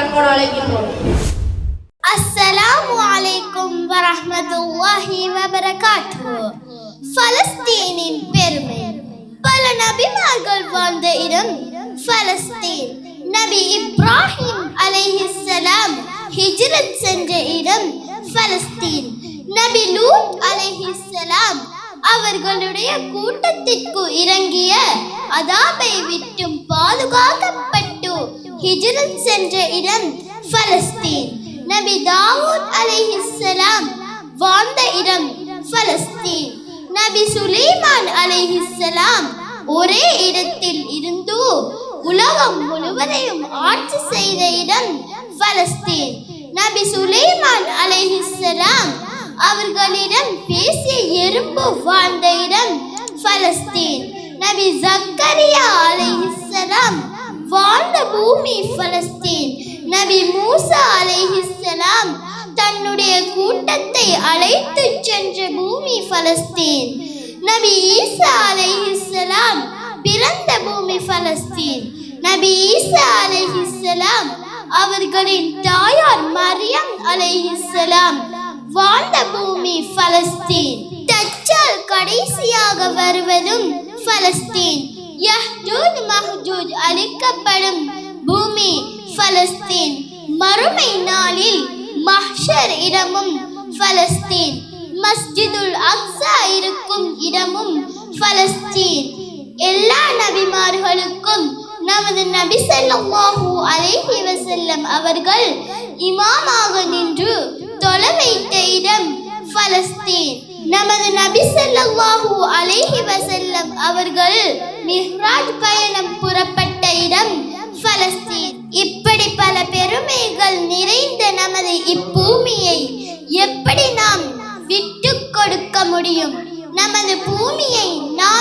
அன்போடு அழைக்கின்றோம் அஸ்ஸலாமு அலைக்கும் வரஹ்மத்துல்லாஹி வபரகாத்து பலஸ்தீனின் பெருமை. பல நபிமார்கள் வாழ்ந்த இடம் பலஸ்தீன் நபி இப்ராஹிம் அலைஹிஸ்ஸலாம் ஹிஜ்ரத் சென்ற இடம் பலஸ்தீன் நபி லூத் அலைஹிஸ்ஸலாம் அவர்களுடைய கூட்டத்திற்கு இறங்கிய அதாபை விட்டும் பாத ஹிஜ்ரத் சென்ற இடம் பலஸ்தீன் நபி தாவூத் அலைஹிஸ்ஸலாம் வாழ்ந்த இடம் பலஸ்தீன் நபி சுலைமான் அலைஹிஸ்ஸலாம் ஒரே இடத்தில் இருந்து உலகம் முழுவதையும் ஆட்சி செய்த இடம் பலஸ்தீன் நபி சுலைமான் அலைஹிஸ்ஸலாம் அவர்களிடம் பேசிய எறும்பு வாழ்ந்த இடம் பலஸ்தீன் நபி ஜக்கரியா அலைஹிஸ்ஸலாம் வாழ்ந்த பூமி பலஸ்தீன். நபி மூசா அலைஹிஸ்ஸலாம் தன்னுடைய கூட்டத்தை அழைத்து சென்ற பூமி பலஸ்தீன். நபி ஈசா அலைஹிஸ்ஸலாம் பிறந்த பூமி பலஸ்தீன். நபி ஈசா அலைஹிஸ்ஸலாம் அவர்களின் தாயார் மரியம் அலைஹிஸ்ஸலாம் வாழ்ந்த பூமி பலஸ்தீன். தச்சால் கடைசியாக வருவதும் பலஸ்தீன். யஹ்ஜூஜ் மஹ்ஜூஜ் அழிக்கப்படும் பூமி பலஸ்தீன் மறுமை நாளில் மஹ்ஷர் இடமும் பலஸ்தீன் மஸ்ஜிதுல் அக்ஸா இருக்கும் இடமும் பலஸ்தீன் எல்லா நபிமார்களுக்கும் நமது நபி ஸல்லல்லாஹு அலைஹி வசல்லம் அவர்கள் இமாமாக நின்று தொலை வைத்த இடம் பலஸ்தீன் நமது நபி ஸல்லல்லாஹு அலேஹி வசல்லம் அவர்கள் மிஹ்ராஜ் பயணம் புறப்பட்ட இடம் பலஸ்தீன் இப்படி பல பெருமைகள் நிறைந்த நமது இப்பூமியை எப்படி நாம் விட்டு கொடுக்க முடியும்? நமது பூமியை நாம்